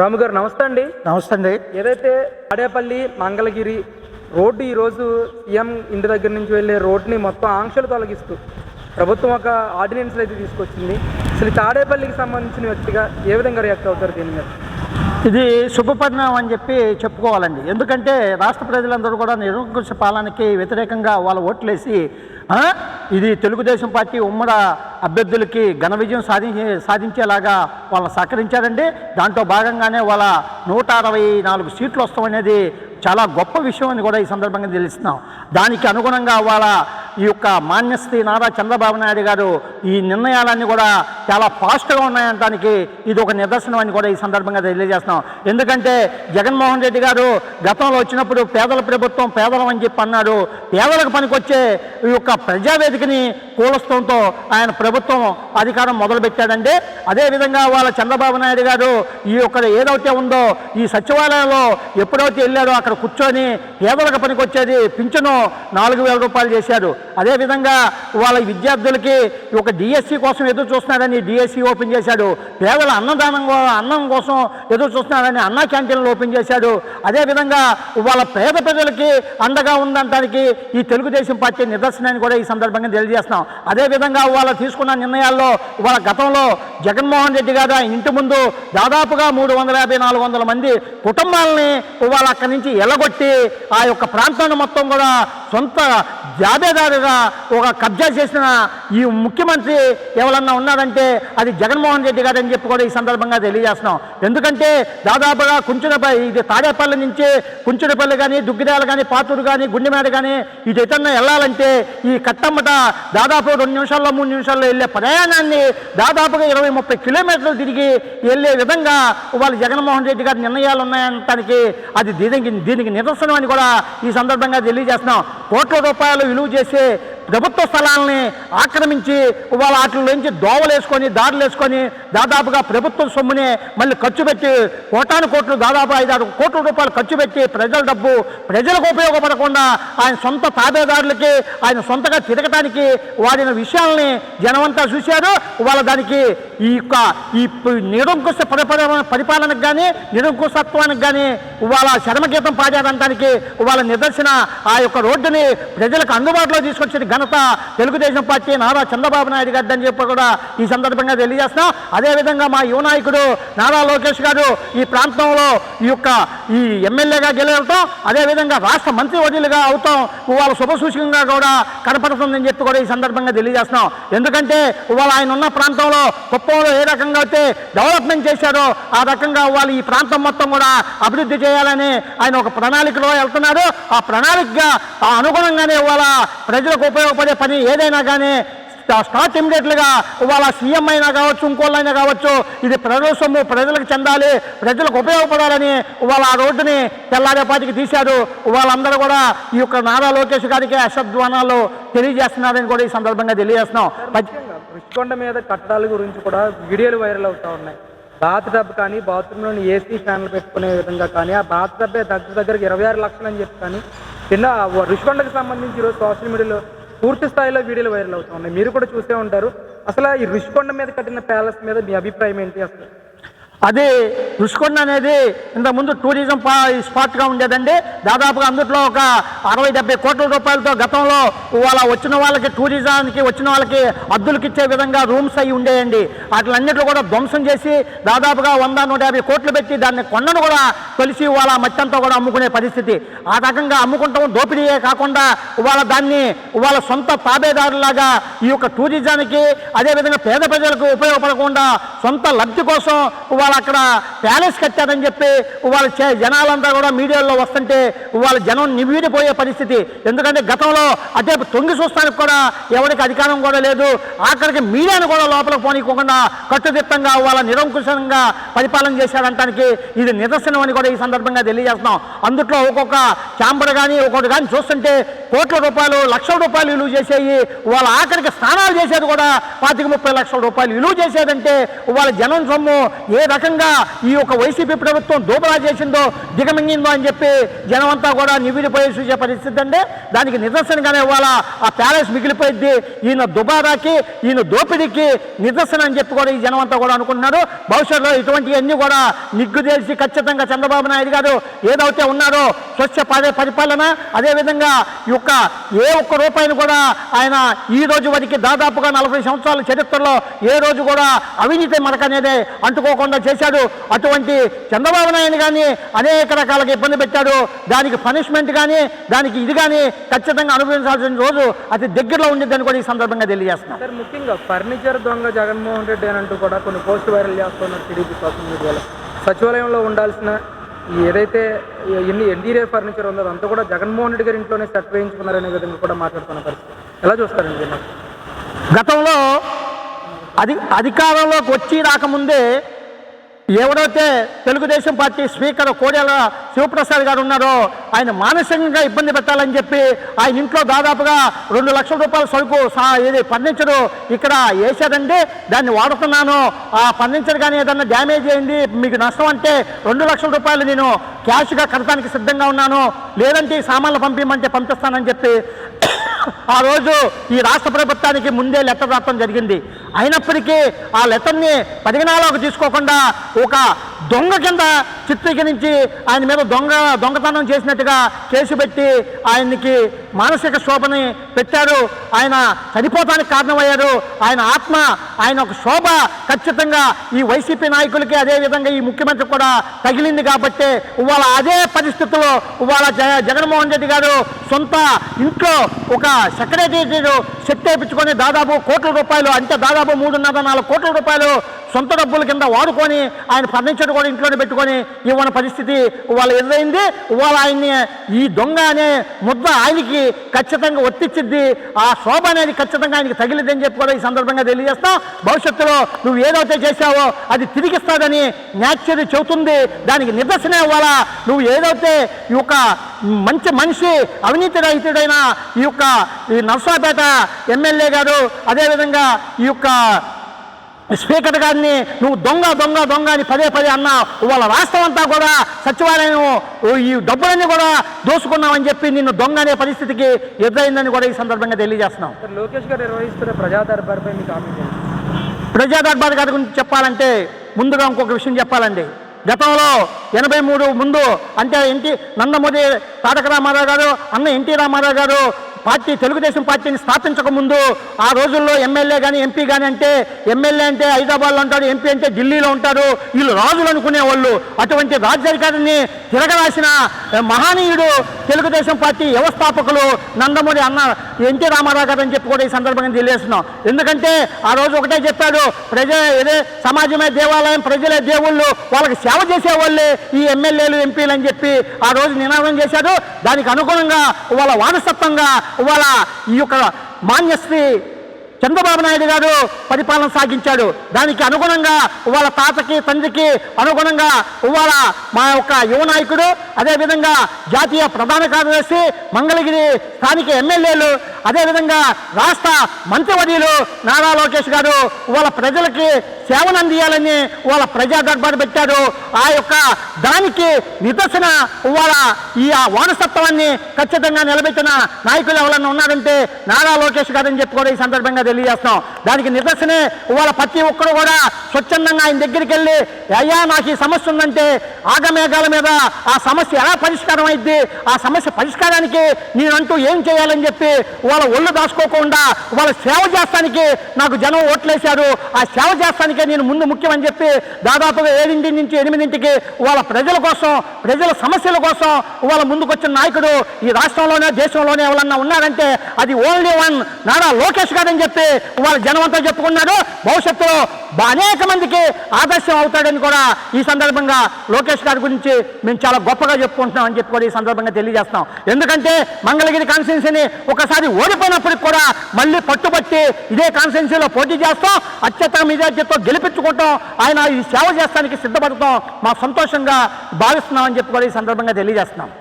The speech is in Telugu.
రాము గారు నమస్తే అండి. నమస్తే అండి. ఏదైతే ఆడేపల్లి మంగళగిరి రోడ్డు ఈరోజు సీఎం ఇంటి దగ్గర నుంచి వెళ్ళే రోడ్డుని మొత్తం ఆంక్షలు తొలగిస్తూ ప్రభుత్వం ఒక ఆర్డినెన్స్ అయితే తీసుకొచ్చింది. అసలు తాడేపల్లికి సంబంధించిన వ్యక్తిగా ఏ విధంగా రియాక్ట్ అవుతారు దీని మీద? ఇది శుభపరిణామం అని చెప్పి చెప్పుకోవాలండి. ఎందుకంటే రాష్ట్ర ప్రజలందరూ కూడా నిరంకుశ పాలనకి వ్యతిరేకంగా వాళ్ళ ఓట్లేసి ఇది తెలుగుదేశం పార్టీ ఉమ్మడ అభ్యర్థులకి ఘన విజయం సాధించే సాధించేలాగా వాళ్ళని సహకరించారండి. దాంట్లో భాగంగానే వాళ్ళ నూట అరవై నాలుగు సీట్లు వస్తామనేది చాలా గొప్ప విషయం అని కూడా ఈ సందర్భంగా తెలుస్తున్నాం. దానికి అనుగుణంగా వాళ్ళ ఈ యొక్క మాన్యశ్రీ నారా చంద్రబాబు నాయుడు గారు ఈ నిర్ణయాలన్నీ కూడా చాలా ఫాస్ట్గా ఉన్నాయనడానికి ఇది ఒక నిదర్శనం అని కూడా ఈ సందర్భంగా తెలియజేస్తున్నాం. ఎందుకంటే జగన్మోహన్ రెడ్డి గారు గతంలో వచ్చినప్పుడు పేదల ప్రభుత్వం పేదలం అని చెప్పి అన్నాడు. పేదలకు పనికొచ్చే ఈ యొక్క ప్రజావేదికని కూలస్తంతో ఆయన ప్రభుత్వం అధికారం మొదలుపెట్టాడండి. అదేవిధంగా వాళ్ళ చంద్రబాబు నాయుడు గారు ఈ యొక్క ఏదైతే ఉందో ఈ సచివాలయంలో ఎప్పుడైతే వెళ్ళాడో అక్కడ కూర్చొని పేదలకు పనికొచ్చేది పింఛను నాలుగు వేల రూపాయలు చేశాడు అదేవిధంగా వాళ్ళ విద్యార్థులకి ఒక డిఎస్సి కోసం ఎదురు చూస్తున్నారని డిఎస్సి ఓపెన్ చేశాడు. పేదల అన్నదానం అన్నం కోసం ఎదురు చూస్తున్నారని అన్న క్యాంటీన్లు ఓపెన్ చేశాడు. అదేవిధంగా వాళ్ళ పేద ప్రజలకి అండగా ఉందనడానికి ఈ తెలుగుదేశం పార్టీ నిదర్శనాన్ని కూడా ఈ సందర్భంగా తెలియజేస్తున్నాం. అదేవిధంగా వాళ్ళ తీసుకున్న నిర్ణయాల్లో వాళ్ళ గతంలో జగన్మోహన్ రెడ్డి గారు ఆయన ఇంటి ముందు దాదాపుగా మూడు వందల యాభై నాలుగు వందల మంది కుటుంబాలని వాళ్ళు అక్కడి నుంచి ఎలగొట్టి ఆ యొక్క ప్రాంతాన్ని మొత్తం కూడా సొంత జాబేదారుగా ఒక కబ్జా చేసిన ఈ ముఖ్యమంత్రి ఎవరన్నా ఉన్నారంటే అది జగన్మోహన్ రెడ్డి గారు అని చెప్పి కూడా ఈ సందర్భంగా తెలియజేస్తున్నాం. ఎందుకంటే దాదాపుగా కుంచుడపల్లి ఇది తాడేపల్లి నుంచి కుంచుడపల్లి కానీ దుగ్గిరాలు కానీ పాతూరు కానీ గుండెమేడ కానీ ఇది ఎటన్నా వెళ్ళాలంటే ఈ కట్టమ్మట దాదాపు రెండు నిమిషాల్లో మూడు నిమిషాల్లో వెళ్ళే ప్రయాణాన్ని దాదాపుగా ఇరవై ముప్పై కిలోమీటర్లు తిరిగి వెళ్ళే విధంగా వాళ్ళు జగన్మోహన్ రెడ్డి గారి నిర్ణయాలు ఉన్నాయనటానికి అది దీనికి దీనికి నిదర్శనం అని కూడా ఈ సందర్భంగా తెలియజేస్తున్నాం. కోట్ల రూపాయలు విలువ చేసే ప్రభుత్వ స్థలాలని ఆక్రమించి వాళ్ళ వాటిలోంచి దోవలేసుకొని దారులు వేసుకొని దాదాపుగా ప్రభుత్వ సొమ్ముని మళ్ళీ ఖర్చు పెట్టి కోటాను కోట్లు దాదాపు ఐదారు కోట్ల రూపాయలు ఖర్చు పెట్టి ప్రజల డబ్బు ప్రజలకు ఉపయోగపడకుండా ఆయన సొంత తాబేదారులకి ఆయన సొంతగా తిరగటానికి వాడిన విషయాల్ని జనమంతా చూశారు. వాళ్ళ దానికి ఈ యొక్క ఈ నిరంకుశ పరిపాలనకు కానీ నిరంకుశత్వానికి కానీ వాళ్ళ శరమగీతం పాడారనడానికి వాళ్ళ నిదర్శన ఆ యొక్క రోడ్డుని ప్రజలకు అందుబాటులో తీసుకొచ్చిన ఘనత తెలుగుదేశం పార్టీ నారా చంద్రబాబు నాయుడు గారి అని చెప్పి కూడా ఈ సందర్భంగా తెలియజేస్తున్నాం అదేవిధంగా మా యువ నాయకుడు నారా లోకేష్ గారు ఈ ప్రాంతంలో ఈ యొక్క ఈ ఎమ్మెల్యేగా గెలవటం అదేవిధంగా రాష్ట్ర మంత్రి వర్యులుగా అవుతాం వాళ్ళ శుభసూచకంగా కూడా కనపడుతుందని చెప్పి కూడా ఈ సందర్భంగా తెలియజేస్తున్నాం. ఎందుకంటే ఇవాళ ఆయన ఉన్న ప్రాంతంలో కుప్పంలో ఏ రకంగా అయితే డెవలప్మెంట్ చేశారో ఆ రకంగా వాళ్ళు ఈ ప్రాంతం మొత్తం కూడా అభివృద్ధి చేయాలని ఆయన ఒక ప్రణాళికలో వెళ్తున్నారు. ఆ ప్రణాళికగా ఆ అనుగుణంగానే ఇవాళ ప్రజలకు ఉపయోగపడే పని ఏదైనా కానీ స్టార్ట్ ఇమ్మీడియట్లుగా ఇవాళ సీఎం అయినా కావచ్చు ఇంకోళ్ళైనా కావచ్చు ఇది ప్రజల సొమ్ము ప్రజలకు చెందాలి ప్రజలకు ఉపయోగపడాలని వాళ్ళ ఆ రోడ్డుని తెల్లారేపాటికి తీశారు. వాళ్ళందరూ కూడా ఈ యొక్క నారా లోకేష్ గారికి అశబ్ద్వానాలు తెలియజేస్తున్నారని కూడా ఈ సందర్భంగా తెలియజేస్తున్నాం. రుచికొండ మీద కట్టాల గురించి కూడా వీడియోలు వైరల్ అవుతూ ఉన్నాయి. బాత్టబ్ కానీ బాత్రూంలోని ఏసీ ఫ్యాన్లు పెట్టుకునే విధంగా కానీ ఆ బాత్ డబ్బే దగ్గర దగ్గరకు ఇరవై ఆరు లక్షలు అని చెప్పి కానీ చిన్న రుషికొండకి సంబంధించి ఈరోజు సోషల్ మీడియాలో పూర్తి స్థాయిలో వీడియోలు వైరల్ అవుతూ ఉన్నాయి. మీరు కూడా చూసే ఉంటారు. అసలు ఈ రుషికొండ మీద కట్టిన ప్యాలెస్ మీద మీ అభిప్రాయం ఏంటి అసలు? అది రుషికొండ అనేది ఇంతకుముందు టూరిజం స్పాట్గా ఉండేదండి. దాదాపుగా అందుట్లో ఒక అరవై డెబ్బై కోట్ల రూపాయలతో గతంలో వాళ్ళ వచ్చిన వాళ్ళకి టూరిజానికి వచ్చిన వాళ్ళకి అద్దులకి ఇచ్చే విధంగా రూమ్స్ అయి ఉండేయండి. వాటిలన్నింటిలో కూడా ధ్వంసం చేసి దాదాపుగా వంద నూట యాభై కోట్లు పెట్టి దాన్ని కొండను కూడా తొలిసి వాళ్ళ మట్టంతా కూడా అమ్ముకునే పరిస్థితి. ఆ రకంగా అమ్ముకుంటాం దోపిడీయే కాకుండా వాళ్ళ దాన్ని వాళ్ళ సొంత తాబేదారులాగా ఈ యొక్క టూరిజానికి అదేవిధంగా పేద ప్రజలకు ఉపయోగపడకుండా సొంత లబ్ధి కోసం వాళ్ళ అక్కడ ప్యాలెస్ కట్టారని చెప్పి వాళ్ళ చే- జనాలంతా కూడా మీడియాలో వస్తుంటే వాళ్ళ జనం నివిడిపోయే పరిస్థితి. ఎందుకంటే గతంలో అదే తొంగి చూస్తానికి కూడా ఎవరికి అధికారం కూడా లేదు. ఆఖరికి మీడియాను కూడా లోపలికి పోనీకోకుండా కట్టుదిట్టంగా వాళ్ళ నిరంకుశంగా పరిపాలన చేశారంటానికి ఇది నిదర్శనం అని కూడా ఈ సందర్భంగా తెలియజేస్తున్నాం. అందుట్లో ఒక్కొక్క ఛాంబర్ కానీ ఒక్కొక్కటి కానీ చూస్తుంటే కోట్ల రూపాయలు లక్షల రూపాయలు విలువ చేసేవి వాళ్ళ ఆఖరికి స్నానాలు చేసేది కూడా పాతిక ముప్పై లక్షల రూపాయలు విలువ చేసేదంటే వాళ్ళ జనం సొమ్ము ఏ రకంగా ఈ యొక్క వైసీపీ ప్రభుత్వం దూబలా చేసిందో దిగమింగిందో అని చెప్పి జనం అంతా కూడా నివిడిపోయి చూసే పరిస్థితి అంటే దానికి నిదర్శనంగానే ఇవాళ ఆ ప్యాలెస్ మిగిలిపోయింది ఈయన దుబారాకి ఈయన దోపిడీకి నిదర్శనం అని చెప్పి కూడా ఈ జనం అంతా కూడా అనుకుంటున్నారు. భవిష్యత్తులో ఇటువంటివన్నీ కూడా నిగ్గు తెలిసి ఖచ్చితంగా చంద్రబాబు నాయుడు గారు ఏదైతే ఉన్నారో స్వచ్ఛ పరిపాలన అదేవిధంగా ఒక్క ఏ ఒక్క రూపాయిని కూడా ఆయన ఈ రోజు వరకు దాదాపుగా నలభై సంవత్సరాల చరిత్రలో ఏ రోజు కూడా అవినీతి మనకనేదే అంటుకోకుండా చేశాడు. అటువంటి చంద్రబాబు నాయుడు కానీ అనేక రకాలుగా ఇబ్బంది పెట్టాడు. దానికి పనిష్మెంట్ కానీ దానికి ఇది కానీ ఖచ్చితంగా అనుభవించాల్సిన రోజు అతి దగ్గరలో ఉండేదని కూడా ఈ సందర్భంగా తెలియజేస్తున్నాం సార్ ముఖ్యంగా ఫర్నిచర్ దొంగ జగన్మోహన్ రెడ్డి అని అంటూ కూడా కొన్ని పోస్ట్ వైరల్ చేస్తున్నారు టీడీపీ సోషల్ మీడియాలో. సచివాలయంలో ఉండాల్సిన ఏదైతే ఎన్ని ఎన్టీరియర్ ఫర్నిచర్ ఉందో అదంతా కూడా జగన్మోహన్ రెడ్డి గారి ఇంట్లోనే సెట్ వేయించుకున్నారనే విధంగా కూడా మాట్లాడుతున్న పరిస్థితి. ఎలా చూస్తారండి గతంలో అధి అధికారంలోకి వచ్చి రాకముందే ఎవరైతే తెలుగుదేశం పార్టీ స్పీకర్ కోడెల శివప్రసాద్ గారు ఉన్నారో ఆయన మానసికంగా ఇబ్బంది పెట్టాలని చెప్పి ఆయన ఇంట్లో దాదాపుగా రెండు లక్షల రూపాయల సరుకు ఇది ఫర్నిచరు ఇక్కడ వేసాడండి దాన్ని వాడుతున్నాను. ఆ ఫర్నిచర్ కానీ ఏదన్నా డ్యామేజ్ అయింది మీకు నష్టం అంటే రెండు లక్షల రూపాయలు నేను క్యాష్గా కడతానికి సిద్ధంగా ఉన్నాను. లేదంటే ఈ సామాన్లు పంపించమంటే పంపిస్తానని చెప్పి ఆ రోజు ఈ రాష్ట్ర ప్రభుత్వానికి ముందే లెటర్ రావడం జరిగింది. అయినప్పటికీ ఆ లెటర్ని పరిగణలోకి తీసుకోకుండా ఒక దొంగ కింద చిత్రీకరించి ఆయన మీద దొంగ దొంగతనం చేసినట్టుగా కేసు పెట్టి ఆయనకి మానసిక శోభని పెట్టారు ఆయన చనిపోతానికి కారణమయ్యారు ఆయన ఆత్మ ఆయన ఒక శోభ ఖచ్చితంగా ఈ వైసీపీ నాయకులకి అదేవిధంగా ఈ ముఖ్యమంత్రి కూడా తగిలింది కాబట్టి ఇవాళ అదే పరిస్థితుల్లో ఇవాళ జ జగన్మోహన్ రెడ్డి గారు సొంత ఇంట్లో ఒక సెక్రటరీ సెట్ వేయించుకొని దాదాపు కోట్ల రూపాయలు అంటే దాదాపు దాదాపు మూడున్నర నాలుగు కోట్ల రూపాయలు సొంత డబ్బుల కింద వాడుకొని ఆయన ఫర్నిచర్ కూడా ఇంట్లోనే పెట్టుకొని ఇవ్వని పరిస్థితి ఇవాళ ఎదురైంది. వాళ్ళ ఆయన్ని ఈ దొంగ అనే ముద్ద ఆయనకి ఖచ్చితంగా ఒత్తిచ్చిద్ది. ఆ శోభ అనేది ఖచ్చితంగా ఆయనకి తగిలిద్దని చెప్పి కూడా ఈ సందర్భంగా తెలియజేస్తాం. భవిష్యత్తులో నువ్వు ఏదైతే చేశావో అది తిరిగిస్తాడని న్యాచురీ చెబుతుంది. దానికి నిదర్శనం ఇవ్వాలా? నువ్వు ఏదైతే ఈ యొక్క మంచి మనిషి అవినీతి రహితుడైన ఈ యొక్క ఈ నర్సాపేట ఎమ్మెల్యే గారు అదేవిధంగా ఈ యొక్క స్పీకర్ గారిని నువ్వు దొంగ దొంగ దొంగ అని పదే పదే అన్నా వాళ్ళ రాష్ట్రం అంతా కూడా సచివాలయం ఈ డబ్బులన్నీ కూడా దోసుకున్నామని చెప్పి నిన్ను దొంగ అనే పరిస్థితికి ఎదురైందని కూడా ఈ సందర్భంగా తెలియజేస్తున్నాం. లోకేష్ గారు నిర్వహిస్తున్న ప్రజా దర్బార్పై మీకు కామెంట్ చేయండి ప్రజా దర్బార్ గారి గురించి చెప్పాలంటే ముందుగా ఇంకొక విషయం చెప్పాలండి. గతంలో ఎనభై మూడు ముందు అంటే ఎన్టీ నందమూరి తారక రామారావు గారు అన్న ఎన్టీ రామారావు గారు పార్టీ తెలుగుదేశం పార్టీని స్థాపించక ముందు ఆ రోజుల్లో ఎమ్మెల్యే కానీ ఎంపీ కానీ అంటే ఎమ్మెల్యే అంటే హైదరాబాద్లో ఉంటాడు ఎంపీ అంటే ఢిల్లీలో ఉంటారు వీళ్ళు రాజులు అనుకునేవాళ్ళు. అటువంటి రాజ్యాధికారిని తిరగరాసిన మహానీయుడు తెలుగుదేశం పార్టీ వ్యవస్థాపకులు నందమూరి అన్న ఎన్టీ రామారావు గారు అని చెప్పి కూడా ఈ సందర్భంగా తెలియజేస్తున్నాం. ఎందుకంటే ఆ రోజు ఒకటే చెప్పాడు ప్రజ ఏదే సమాజమే దేవాలయం ప్రజలే దేవుళ్ళు వాళ్ళకి సేవ చేసేవాళ్ళే ఈ ఎమ్మెల్యేలు ఎంపీలు అని చెప్పి ఆ రోజు నినాదం చేశాడు. దానికి అనుగుణంగా వాళ్ళ వారసత్వంగా ఇవాళ ఈ యొక్క మాన్యశ్రీ చంద్రబాబు నాయుడు గారు పరిపాలన సాగించాడు. దానికి అనుగుణంగా వాళ్ళ తాతకి తండ్రికి అనుగుణంగా ఇవాళ మా యొక్క యువ నాయకుడు అదేవిధంగా జాతీయ ప్రధాన కార్యదర్శి మంగళగిరి స్థానిక ఎమ్మెల్యేలు అదేవిధంగా రాష్ట్ర మంత్రివర్యులు నారా లోకేష్ గారు వాళ్ళ ప్రజలకి సేవను అందియాలని వాళ్ళ ప్రజా దర్బారు పెట్టారు. ఆ యొక్క దానికి నిదర్శన వాళ్ళ ఈ ఆ వారసత్వాన్ని ఖచ్చితంగా నిలబెట్టిన నాయకులు ఎవరన్నా ఉన్నారంటే నారా లోకేష్ గారని చెప్పి కూడా ఈ సందర్భంగా తెలియజేస్తాం దానికి నిదర్శనే ఇవాళ ప్రతి ఒక్కరు కూడా స్వచ్ఛందంగా ఆయన దగ్గరికి వెళ్ళి అయ్యా నాకు ఈ సమస్య ఉందంటే ఆగమేఘాల మీద ఆ సమస్య ఎలా పరిష్కారం అయింది ఆ సమస్య పరిష్కారానికి నేనంటూ ఏం చేయాలని చెప్పి వాళ్ళ ఒళ్ళు దాచుకోకుండా వాళ్ళ సేవ చేస్తానికి నాకు జనం ఓట్లేశారు. ఆ సేవ చేస్తానికి నేను ముందు ముఖ్యమని చెప్పి దాదాపుగా ఏడింటి నుంచి ఎనిమిదింటికి వాళ్ళ ప్రజల కోసం ప్రజల సమస్యల కోసం వాళ్ళ ముందుకొచ్చిన నాయకుడు ఈ రాష్ట్రంలోనే దేశంలోనే ఎవరన్నా ఉన్నారంటే అది ఓన్లీ వన్ నారా లోకేష్ గారని చెప్పి వాళ్ళ జనమంతా చెప్పుకున్నాడు. భవిష్యత్తులో అనేక మందికి ఆదర్శం అవుతాడని కూడా ఈ సందర్భంగా లోకేష్ గారి గురించి మేము చాలా గొప్పగా చెప్పుకుంటున్నాం అని చెప్పి కూడా ఈ సందర్భంగా తెలియజేస్తాం ఎందుకంటే మంగళగిరి కాన్స్టిట్యున్సీని ఒకసారి ఓడిపోయినప్పటికి కూడా మళ్ళీ పట్టుబట్టి ఇదే కాన్స్టిట్యున్సీలో పోటీ చేస్తాం. అత్యధిక మెజార్టీతో గెలిపించుకోవటం ఆయన ఈ సేవ చేస్తానికి సిద్ధపడటం మా సంతోషంగా భావిస్తున్నామని చెప్పి కూడా ఈ సందర్భంగా తెలియజేస్తున్నాం.